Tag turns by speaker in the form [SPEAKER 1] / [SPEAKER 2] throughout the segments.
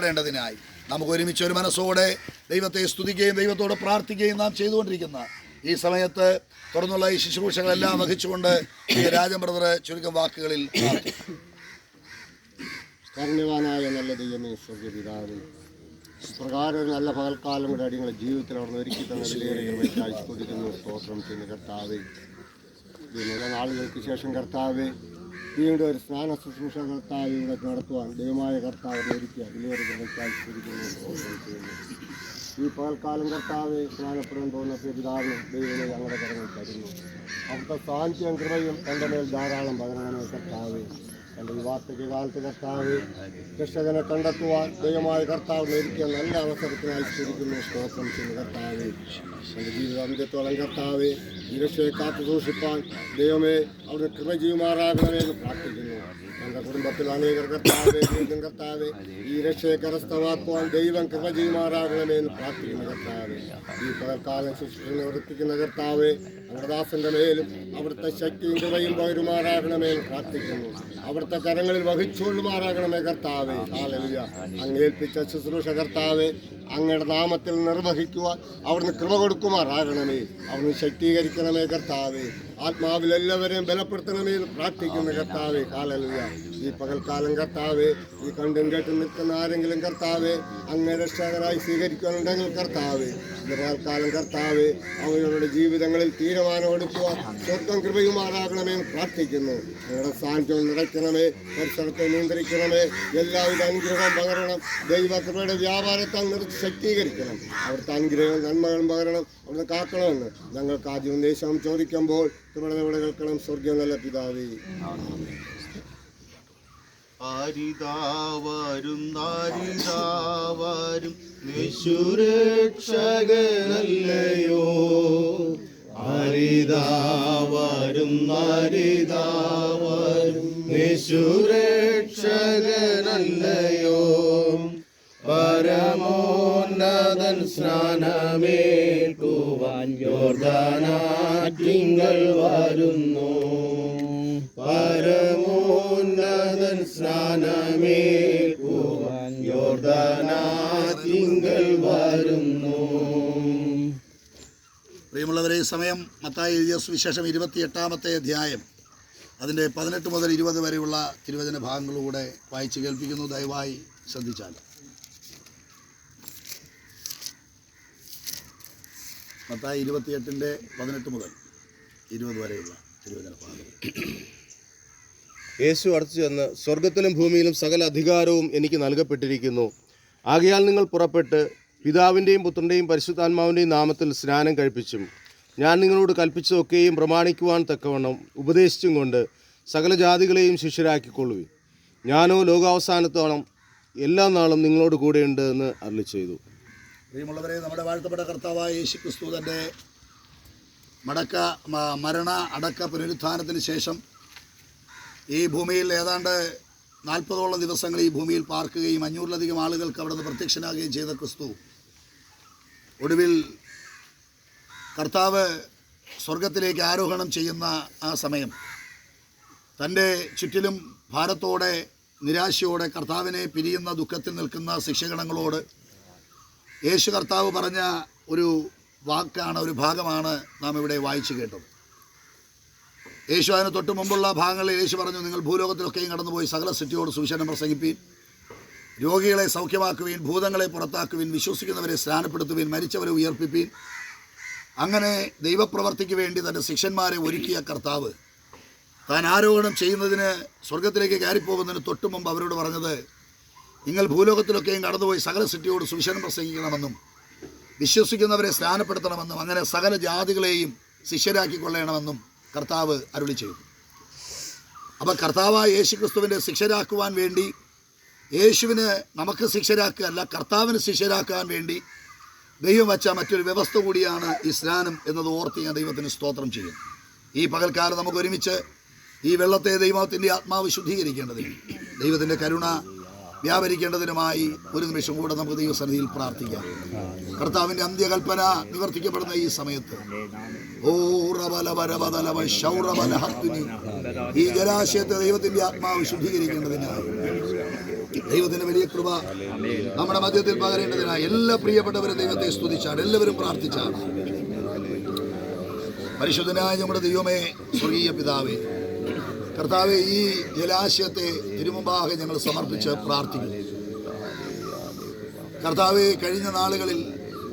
[SPEAKER 1] വെളിപ്പെടേണ്ടതിനായി നമുക്ക് ഒരുമിച്ച് ഒരു മനസ്സോടെ ദൈവത്തെ സ്തുതിക്കുകയും ദൈവത്തോട് പ്രാർത്ഥിക്കുകയും നാം ചെയ്തുകൊണ്ടിരിക്കുന്ന ഈ സമയത്ത് തുറന്നുള്ള ഈ ശുശ്രൂഷകളെല്ലാം വഹിച്ചുകൊണ്ട് ഈ രാജൻ ബ്രദർ ചുരുക്കം വാക്കുകളിൽ
[SPEAKER 2] ദൈവമേ പ്രകാരം ഒരു നല്ല പകൽക്കാലം കൂടെ അടിയങ്ങളെ ജീവിതത്തിൽ അവിടെ ഒരുക്കി തന്നെ സ്തോത്രം ചെയ്യുന്ന കർത്താവ്. നാളുകൾക്ക് ശേഷം കർത്താവേ വീണ്ടും ഒരു സ്നാന ശുശ്രൂഷ കർത്താവ് ഇവിടെ നടത്തുവാൻ ദൈവമായ കർത്താവ് ഒരുക്കിയ ചെയ്യുന്നു ഈ പകൽക്കാലം കർത്താവ് സ്നാനപ്പെടാൻ പോകുന്ന പിതാവിന് ദൈവം ഞങ്ങളുടെ കരങ്ങൾ തരുന്നു. അവിടുത്തെ സാന്നിധ്യം കൃപയും തന്റെ മേൽ ധാരാളം പകരണമേ കർത്താവേ. എന്റെ ഈ വാർത്തയ്ക്ക് കാലത്ത് കർത്താവ് രക്ഷകനെ കണ്ടെത്തുവാൻ ദൈവമായ കർത്താവ് ഒരുക്കിയ നല്ല അവസരത്തിനായി സ്തുതിക്കുന്നു സ്തോത്രം ചെയ്യുന്ന കർത്താവ്. എന്റെ ജീവിത അന്ത്യത്തോളം കർത്താവ് ഈ രക്ഷയെ കാത്തു സൂക്ഷിപ്പാൻ ദൈവമേ അവിടെ കൃപ ചെയ്യുമാറാകണമേ പ്രാർത്ഥിക്കുന്നു. കുടുംബത്തിൽ അനേകർ കർത്താവെ വീണ്ടും കർത്താവെ. ഈ രക്ഷയെ കരസ്ഥമാക്കുവാൻ ദൈവം കൃപ ചെയ്യുമാറാകണമേ എന്ന് പ്രാർത്ഥിക്കുന്നു കർത്താവെ. ഈ പകൽക്കാലം ശുശ്രൂഷ നിവർത്തിക്കുന്ന കർത്താവെ അവിടദാസന്റെ ദാസന്റെ മേലും അവിടുത്തെ ശക്തിയും കൃപയും പകരുമാറാകണമേ എന്ന് പ്രാർത്ഥിക്കുന്നു. അവിടുത്തെ കരങ്ങളിൽ വഹിച്ചുകൊള്ളുമാറാകണമേ കർത്താവെ. കാലലിയ അങ്ങേൽപ്പിച്ച ശുശ്രൂഷ കർത്താവെ അങ്ങയുടെ നാമത്തിൽ നിർവഹിക്കുവാൻ അവിടുന്ന് കൃപ കൊടുക്കുമാറാകണമേ. അവിടുന്ന് ശക്തീകരിക്കണമേ കർത്താവെ. ആത്മാവിൽ എല്ലാവരെയും ബലപ്പെടുത്തണമേ എന്ന് പ്രാർത്ഥിക്കുന്ന കർത്താവെ. ഹാലലുയ ഈ പകൽക്കാലം കർത്താവ് ഈ കണ്ടും കേട്ടും നിൽക്കുന്ന ആരെങ്കിലും കർത്താവ് അങ്ങനെ രക്ഷകരായി സ്വീകരിക്കുന്നുണ്ടെങ്കിൽ കർത്താവ്. പകൽക്കാലം കർത്താവ് അവരുടെ ജീവിതങ്ങളിൽ തീരുമാനമെടുക്കുക സ്വർഗം കൃപയുമാറാകണമേ പ്രാർത്ഥിക്കുന്നു. നിങ്ങളുടെ സാന്നിധ്യം നിറയ്ക്കണമേ പരിസരത്തെ നിയന്ത്രിക്കണമേ എല്ലാവിധ അനുഗ്രഹം പകരണം. ദൈവകൃപയുടെ വ്യാപാരത്താൽ നിർത്തി ശക്തീകരിക്കണം. അവിടുത്തെ അനുഗ്രഹവും നന്മകളും പകരണം അവിടുന്ന് കാക്കണമെന്ന് ഞങ്ങൾക്ക് ആദ്യം ദേശം ചോദിക്കുമ്പോൾ ഇവിടെ കേൾക്കണം സ്വർഗം നല്ല പിതാവേ.
[SPEAKER 3] ആരിതാവരും ദാരിതാവരും നിശുരക്ഷകനല്ലയോ ആരിതാവരും ദാരിതാവരും നിശുരക്ഷകനല്ലയോ പരമോന്നതൻ സ്നാനമേൽക്കുവാൻ യോർദാനാറ്റിങ്ങൾ വരുന്നു.
[SPEAKER 1] പ്രിയമുള്ളവരെ ഈ സമയം മത്തായി എഴുതിയ സുവിശേഷം ഇരുപത്തിയെട്ടാമത്തെ അധ്യായം. അതിന്റെ പതിനെട്ട് മുതൽ ഇരുപത് വരെയുള്ള തിരുവചന ഭാഗങ്ങളിലൂടെ വായിച്ച് കേൾപ്പിക്കുന്നു. ദയവായി ശ്രദ്ധിച്ചാൽ. മത്തായി ഇരുപത്തിയെട്ടിന്റെ പതിനെട്ട് മുതൽ ഇരുപത് വരെയുള്ള തിരുവചന ഭാഗങ്ങൾ.
[SPEAKER 4] യേശു അടച്ചു ചെന്ന് സ്വർഗത്തിലും ഭൂമിയിലും സകല അധികാരവും എനിക്ക് നൽകപ്പെട്ടിരിക്കുന്നു. ആകയാൽ നിങ്ങൾ പുറപ്പെട്ട് പിതാവിന്റെയും പുത്രന്റെയും പരിശുദ്ധാത്മാവിന്റെയും നാമത്തിൽ സ്നാനം കഴിപ്പിച്ചും ഞാൻ നിങ്ങളോട് കൽപ്പിച്ചതൊക്കെയും പ്രമാണിക്കുവാൻ തക്കവണ്ണം ഉപദേശിച്ചും കൊണ്ട് സകല ജാതികളെയും ശിഷ്യരാക്കിക്കൊള്ളു ഞാനോ ലോകാവസാനത്തോളം എല്ലാ നാളും നിങ്ങളോട് കൂടെയുണ്ട് എന്ന് അരളി ചെയ്തു.
[SPEAKER 1] പ്രിയമുള്ളവരെ നമ്മുടെ വാഴ്ത്തപ്പെട്ട കർത്താവായ യേശു ക്രിസ്തു തന്റെ മടക്ക മരണ അടക്ക പുനരുത്ഥാനത്തിന് ശേഷം ഈ ഭൂമിയിൽ ഏതാണ്ട് നാൽപ്പതോളം ദിവസങ്ങൾ ഈ ഭൂമിയിൽ പാർക്കുകയും അഞ്ഞൂറിലധികം ആളുകൾക്ക് അവിടെ പ്രത്യക്ഷനാകുകയും ചെയ്ത ക്രിസ്തു ഒടുവിൽ കർത്താവ് സ്വർഗത്തിലേക്ക് ആരോഹണം ചെയ്യുന്ന ആ സമയം. തന്റെ ചുറ്റിലും ഭാരത്തോടെ നിരാശയോടെ കർത്താവിനെ പിരിയുന്ന ദുഃഖത്തിൽ നിൽക്കുന്ന ശിക്ഷഗണങ്ങളോട് യേശു കർത്താവ് പറഞ്ഞ ഒരു വാക്കാണ് ഒരു ഭാഗമാണ് നാം ഇവിടെ വായിച്ചു കേട്ടത്. യേശു അതിന് തൊട്ട് മുമ്പുള്ള ഭാഗങ്ങളിൽ യേശു പറഞ്ഞു നിങ്ങൾ ഭൂലോകത്തിലൊക്കെയും കടന്നുപോയി സകല സിറ്റിയോട് സുവിശേഷം പ്രസംഗിപ്പീൻ. രോഗികളെ സൗഖ്യമാക്കുവിൻ ഭൂതങ്ങളെ പുറത്താക്കുവിൻ വിശ്വസിക്കുന്നവരെ സ്നാനപ്പെടുത്തുവിൻ മരിച്ചവരെ ഉയർപ്പിപ്പീൻ. അങ്ങനെ ദൈവപ്രവർത്തിക്ക് വേണ്ടി തന്റെ ശിഷ്യന്മാരെ ഒരുക്കിയ കർത്താവ് താൻ ആരോപണം ചെയ്യുന്നതിന് സ്വർഗത്തിലേക്ക് കയറിപ്പോകുന്നതിന് തൊട്ടു മുമ്പ് അവരോട് പറഞ്ഞത് നിങ്ങൾ ഭൂലോകത്തിലൊക്കെയും കടന്നുപോയി സകല സിറ്റിയോട് സുവിശേഷം പ്രസംഗിക്കണമെന്നും വിശ്വസിക്കുന്നവരെ സ്നാനപ്പെടുത്തണമെന്നും അങ്ങനെ സകല ജാതികളെയും ശിഷ്യരാക്കിക്കൊള്ളണമെന്നും കർത്താവ് അരുളി ചെയ്തു. അപ്പോൾ കർത്താവായ യേശുക്രിസ്തുവിന്റെ ശിക്ഷരാക്കുവാൻ വേണ്ടി യേശുവിന് നമുക്ക് ശിക്ഷരാക്കുക അല്ല കർത്താവിന് ശിക്ഷരാക്കാൻ വേണ്ടി ദൈവം വച്ച മറ്റൊരു വ്യവസ്ഥ കൂടിയാണ് ഈ സ്നാനം എന്നത് ഓർത്ത് ഞാൻ ദൈവത്തിന് സ്തോത്രം ചെയ്യും ഈ പകൽക്കാലം നമുക്ക് ഒരുമിച്ച് ഈ വെള്ളത്തെ ദൈവത്തിന്റെ ആത്മാവ് ശുദ്ധീകരിക്കേണ്ടതിന് ദൈവത്തിന്റെ കരുണ വ്യാപരിക്കേണ്ടതിനുമായി ഒരു നിമിഷം കൂടെ നമുക്ക് ദൈവസന്നിധിയിൽ പ്രാർത്ഥിക്കാം. കർത്താവിന്റെ അന്ത്യകൽപ്പന നിവർത്തിക്കപ്പെടുന്ന ഈ സമയത്ത്. ഈ ജലാശയത്തെ ദൈവത്തിന്റെ ആത്മാവ് ശുദ്ധീകരിക്കേണ്ടതിനായി ദൈവത്തിന്റെ വലിയ കൃപ നമ്മുടെ മധ്യത്തിൽ പകരേണ്ടതിനായി എല്ലാ പ്രിയപ്പെട്ടവരും ദൈവത്തെ സ്തുതിച്ചാണ്. എല്ലാവരും പ്രാർത്ഥിച്ചാണ്. പരിശുദ്ധനായ നമ്മുടെ ദൈവമേ സ്വർഗീയ പിതാവേ കർത്താവെ ഈ ജലാശയത്തെ തിരുമുമ്പാകെ ഞങ്ങൾ സമർപ്പിച്ച് പ്രാർത്ഥിക്കുന്നു. കർത്താവെ കഴിഞ്ഞ നാളുകളിൽ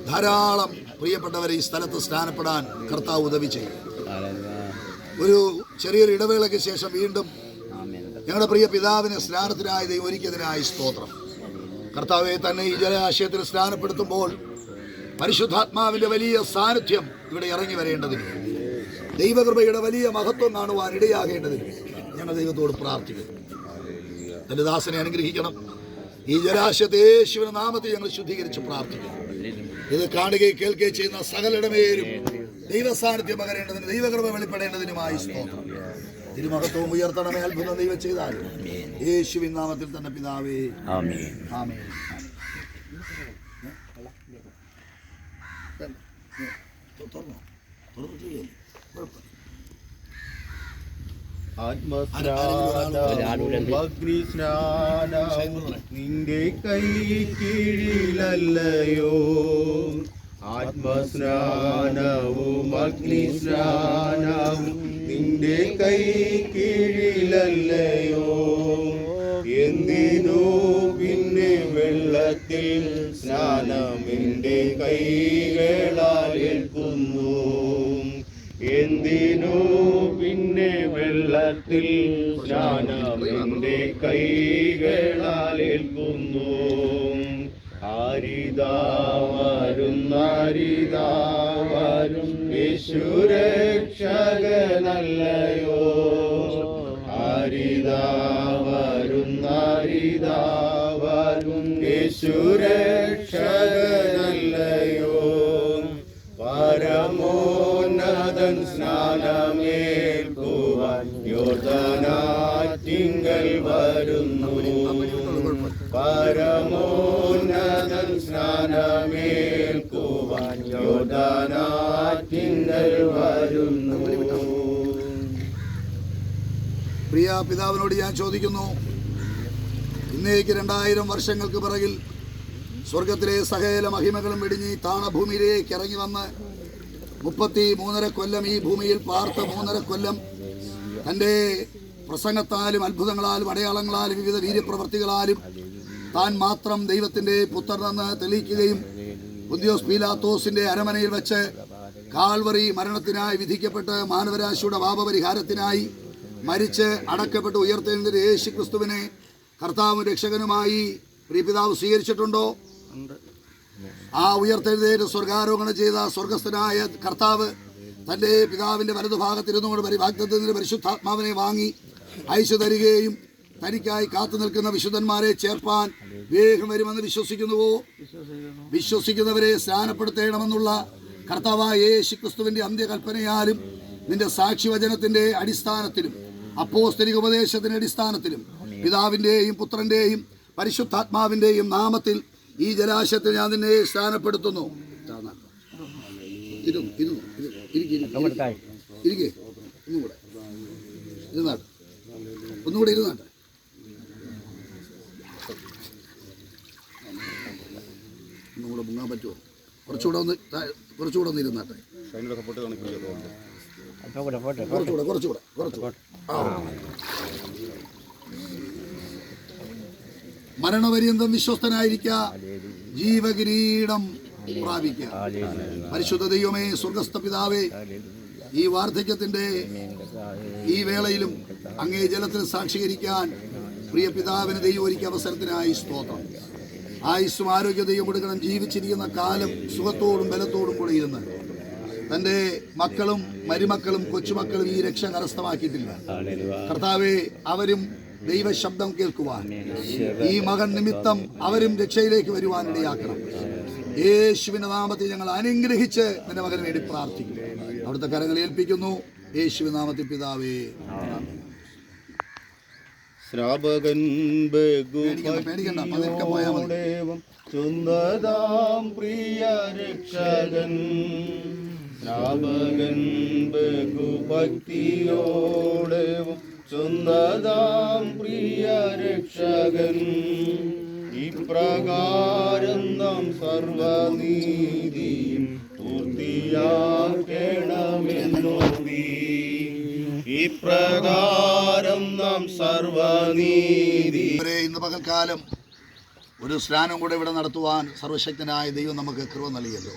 [SPEAKER 1] ധാരാളം പ്രിയപ്പെട്ടവരെ ഈ സ്ഥലത്ത് സ്നാനപ്പെടാൻ കർത്താവ് ഉദവി ചെയ്യും ഒരു ചെറിയൊരു ഇടവേളയ്ക്ക് ശേഷം വീണ്ടും ഞങ്ങളുടെ പ്രിയ പിതാവിനെ സ്നാനത്തിനായി ദൈവം സ്തോത്രം. കർത്താവെ തന്നെ ഈ ജലാശയത്തിൽ സ്നാനപ്പെടുത്തുമ്പോൾ പരിശുദ്ധാത്മാവിന്റെ വലിയ സാന്നിധ്യം ഇവിടെ ഇറങ്ങി വരേണ്ടതിന് ദൈവകൃപയുടെ വലിയ മഹത്വം കാണുവാൻ ഇടയാകേണ്ടതിന് ഞങ്ങൾ ദൈവത്തോട് പ്രാർത്ഥിക്കുന്നു. തന്റെ ദാസനെ അനുഗ്രഹിക്കണം. ഈ ജലാശയത്തെ നാമത്തെ ഞങ്ങൾ ശുദ്ധീകരിച്ച് പ്രാർത്ഥിക്കുന്നു. ഇത് കാണുകയും കേൾക്കുകയും ചെയ്യുന്ന സകലിടമേലും ദൈവ സാന്നിധ്യം പകരേണ്ടതിന് ദൈവകൃപ വെളിപ്പെടേണ്ടതിനുമായി സ്തോത്രം. തിരുമഹത്വവും ഉയർത്തണമേ അത്ഭുതം ദൈവം ചെയ്താൽ യേശുവിൻ നാമത്തിൽ തന്നെ പിതാവേ.
[SPEAKER 3] ആത്മസ്നാനം നിന്റെ കൈ കീഴിലല്ലയോ. ആത്മസ്നാനവും അഗ്നിസ്നാനവും നിന്റെ കൈ കീഴിലല്ലയോ? എന്തിനു പിന്നെ വെള്ളത്തിൽ സ്നാനം എന്റെ കൈകളാൽ ഏൽക്കുന്നു? എന്തിനു പിന്നെ വെള്ളത്തിൽ സ്നാനം എന്റെ കൈകളാൽ ഏൽക്കുന്നു? ആരിതാവരും യേശുരക്ഷകനല്ലയോ ആരിതാവരും ആരിതാവരും യേശുരക്ഷകനല്ലയോ പരമോന്നതൻ സ്നാനമേൽക്കുവാൻ യോധനാറ്റിങ്കൽ വരുന്നു. പരമോന്നതൻ സ്നാനമേൽക്കുവാൻ വരുന്നു
[SPEAKER 1] പ്രിയ പിതാവിനോട് ഞാൻ ചോദിക്കുന്നു ഇന്നേക്ക് രണ്ടായിരം വർഷങ്ങൾക്ക് പിറകിൽ സ്വർഗത്തിലെ സകല മഹിമകളും വെടിഞ്ഞ് താണഭൂമിയിലേക്ക് ഇറങ്ങി വന്ന് മുപ്പത്തി മൂന്നര കൊല്ലം ഈ ഭൂമിയിൽ പാർത്ത മൂന്നര കൊല്ലം തന്റെ പ്രസംഗത്താലും അത്ഭുതങ്ങളാലും അടയാളങ്ങളാലും വിവിധ വീര്യപ്രവർത്തികളാലും താൻ മാത്രം ദൈവത്തിന്റെ പുത്രനെന്ന് തെളിയിക്കുകയും പുന്തിയോസ് പീലാത്തോസിന്റെ അരമനയിൽ വെച്ച് കാൽവറി മരണത്തിനായി വിധിക്കപ്പെട്ട് മാനവരാശിയുടെ പാപപരിഹാരത്തിനായി മരിച്ച് അടക്കപ്പെട്ട് ഉയർത്തെഴുന്നേറ്റ് യേശു ക്രിസ്തുവിനെ കർത്താവും രക്ഷകനുമായി പ്രിയപിതാവ് സ്വീകരിച്ചിട്ടുണ്ടോ? ആ ഉയർത്തെഴുന്നേറ്റ് സ്വർഗാരോഹണം ചെയ്ത സ്വർഗസ്ഥനായ കർത്താവ് തന്റെ പിതാവിന്റെ വലതുഭാഗത്തിരുന്നുകൊണ്ട് പരിഭാഗ്യത്തിന് പരിശുദ്ധാത്മാവിനെ വാങ്ങി അയച്ചു തരികയും തനിക്കായി കാത്തു നിൽക്കുന്ന വിശുദ്ധന്മാരെ ചേർപ്പാൻ വേഗം വരുമെന്ന് വിശ്വസിക്കുന്നുവോ? വിശ്വസിക്കുന്നവരെ സ്നാനപ്പെടുത്തേണമെന്നുള്ള കർത്താവായ യേശു ക്രിസ്തുവിന്റെ അന്ത്യകൽപ്പനയാലും നിന്റെ സാക്ഷിവചനത്തിന്റെ അടിസ്ഥാനത്തിലും അപ്പോസ്തലിക ഉപദേശത്തിന്റെ അടിസ്ഥാനത്തിലും പിതാവിന്റെയും പുത്രന്റെയും പരിശുദ്ധാത്മാവിന്റെയും നാമത്തിൽ ഈ ജലാശയത്തിൽ ഞാൻ നിന്നെ സ്നാനപ്പെടുത്തുന്നു. ഒന്നുകൂടെ. ഇരുന്നാട്ടെ ഒന്നുകൂടെ മുങ്ങാൻ പറ്റുമോ? കുറച്ചുകൂടെ ഒന്ന് കുറച്ചുകൂടെ ഒന്ന് ഇരുന്നാട്ടെ. കുറച്ചുകൂടെ കുറച്ചുകൂടെ കുറച്ചുകൂടെ. ആ. മരണപര്യന്തം വിശ്വസ്തനായിരിക്ക ജീവകിരീടം പ്രാപിക്കുക പരിശുദ്ധ ദൈവമേ സ്വർഗസ്ഥ പിതാവേ ഈ വാർദ്ധക്യത്തിന്റെ ഈ വേളയിലും അങ്ങേ ജലത്തിൽ സാക്ഷീകരിക്കാൻ പ്രിയ പിതാവിന് ദൈവം ഒരുക്കിയ അവസരത്തിനായി സ്തോത്രം. ആയുസ്സും ആരോഗ്യ ദൈവം കൊടുക്കണം. ജീവിച്ചിരിക്കുന്ന കാലം സുഖത്തോടും ബലത്തോടും കൂടെ ഇരുന്ന് തന്റെ മക്കളും മരുമക്കളും കൊച്ചുമക്കളും ഈ രക്ഷ കരസ്ഥമാക്കിയിട്ടില്ല. കർത്താവെ അവരും ദൈവശബ്ദം കേൾക്കുവാൻ. ഈ മകൻ നിമിത്തം അവരും രക്ഷയിലേക്ക് വരുവാനിടയാക്കണം യേശുവിന്റെ നാമത്തെ നാമത്തിൽ ഞങ്ങൾ അനുഗ്രഹിച്ച് നിന്റെ മകന് വേണ്ടി പ്രാർത്ഥിക്കും അവിടുത്തെ കരങ്ങൾ ഏൽപ്പിക്കുന്നു. യേശുവിൻ നാമത്തിൽ പിതാവേ
[SPEAKER 3] ശ്രാപകൻ
[SPEAKER 1] മതി.
[SPEAKER 3] ബഹുഭക്തിയോടേവം ചൊന്നതാം പ്രിയ രക്ഷകൻ ശ്രാപകൻ ബഹുഭക്തിയോടേവം ചൊന്നതാം പ്രിയ രക്ഷകൻ ഇപ്രകാരം നാം സർവനീതിയും പൂർത്തിയാക്കണമെന്നോ ഇപ്രകാരം നാം സർവനീതി.
[SPEAKER 1] ഇന്ന് പകൽക്കാലം ഒരു സ്നാനം കൂടെ ഇവിടെ നടത്തുവാൻ സർവശക്തനായ ദൈവം നമുക്ക് കൃപ നൽകിയല്ലോ.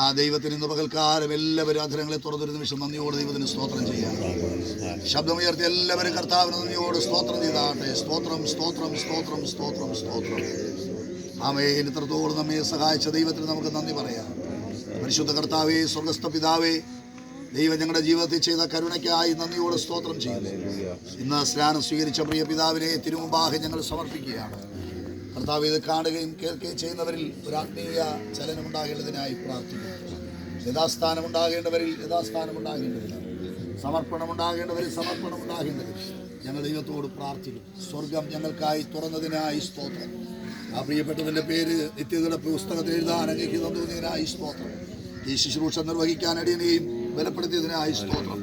[SPEAKER 1] ആ ദൈവത്തിന് ഇന്ന് പകൽക്കാലം എല്ലാവരും അധരങ്ങളെ തുറന്നൊരു നിമിഷം നന്ദിയോട് ദൈവത്തിന് സ്തോത്രം ചെയ്യാം. ശബ്ദമുയർത്തി എല്ലാവരും കർത്താവിന് നന്ദിയോട് സ്തോത്രം ചെയ്താട്ടെ സ്തോത്രം സ്തോത്രം സ്തോത്രം സ്തോത്രം സ്തോത്രം. ആമേ ഇത്രത്തോളം നമ്മെ സഹായിച്ച ദൈവത്തിന് നമുക്ക് നന്ദി പറയാം. പരിശുദ്ധ കർത്താവേ സ്വർഗസ്ഥ പിതാവേ ദൈവം ഞങ്ങളുടെ ജീവിതത്തിൽ ചെയ്ത കരുണയ്ക്കായി നന്ദിയോട് സ്തോത്രം ചെയ്യുന്നു. ഇന്ന് സ്നാനം സ്വീകരിച്ച പ്രിയ പിതാവിനെ തിരുമുമ്പാകെ ഞങ്ങൾ സമർപ്പിക്കുകയാണ്. കർത്താവ് ഇത് കാണുകയും കേൾക്കുകയും ചെയ്യുന്നവരിൽ ഒരു ആത്മീയ ചലനമുണ്ടാകേണ്ടതിനായി പ്രാർത്ഥിക്കുന്നു. യഥാസ്ഥാനം ഉണ്ടാകേണ്ടവരിൽ യഥാസ്ഥാനം സമർപ്പണമുണ്ടാകേണ്ടതില്ല. സമർപ്പണം ഉണ്ടാകേണ്ടവരിൽ സമർപ്പണം ഉണ്ടാകേണ്ടതിൽ ഞങ്ങൾ ദൈവത്തോട് പ്രാർത്ഥിക്കും സ്വർഗം ഞങ്ങൾക്കായി തുറന്നതിനായി സ്തോത്രം. ആ പ്രിയപ്പെട്ടതിന്റെ പേര് നിത്യതയുടെ പുസ്തകത്തിൽ എഴുതാൻ അങ്ങേക്ക് സ്തോത്രം. ഈ ശുശ്രൂഷ നിർവഹിക്കാൻ അടിയനെയും ബലപ്പെടുത്തിയതിനായി സ്തോത്രം.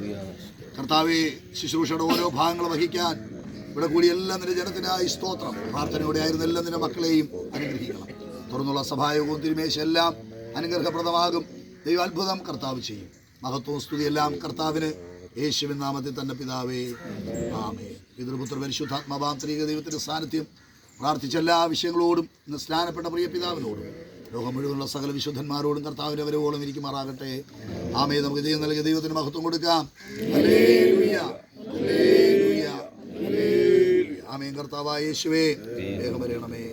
[SPEAKER 1] കർത്താവെ ശുശ്രൂഷയുടെ ഓരോ ഭാഗങ്ങൾ വഹിക്കാൻ ഇവിടെ കൂടി എല്ലാ നിന്റെ ജനത്തിനായി സ്തോത്രം. പ്രാർത്ഥനയോടെ ആയിരുന്ന എല്ലാ നിന്റെ മക്കളെയും അനുഗ്രഹിക്കണം. തുറന്നുള്ള സഭായോഗവും തിരുമേശെല്ലാം അനുഗ്രഹപ്രദമാകും. ദൈവാത്ഭുതം കർത്താവ് ചെയ്യും. മഹത്വവും സ്തുതിയെല്ലാം കർത്താവിന് യേശുവിൻ നാമത്തിൽ തന്നെ പിതാവേ ആമേ പിതൃപുത്ര പരിശുദ്ധാത്മാവാന്ത്രീക ദൈവത്തിന്റെ സാന്നിധ്യം പ്രാർത്ഥിച്ച എല്ലാ വിഷയങ്ങളോടും ഇന്ന് സ്നാനപ്പെട്ട പ്രിയ പിതാവിനോടും ലോകം മുഴുവനുള്ള സകല വിശുദ്ധന്മാരോടും കർത്താവിന്റെ വരവോളം ഇരിക്കുമാറാകട്ടെ. ആമേ നമുക്ക് ദൈവം നൽകിയ ദൈവത്തിന് മഹത്വം കൊടുക്കാം. ആമേ കർത്താവായ യേശുവേ വേഗം വരണമേ.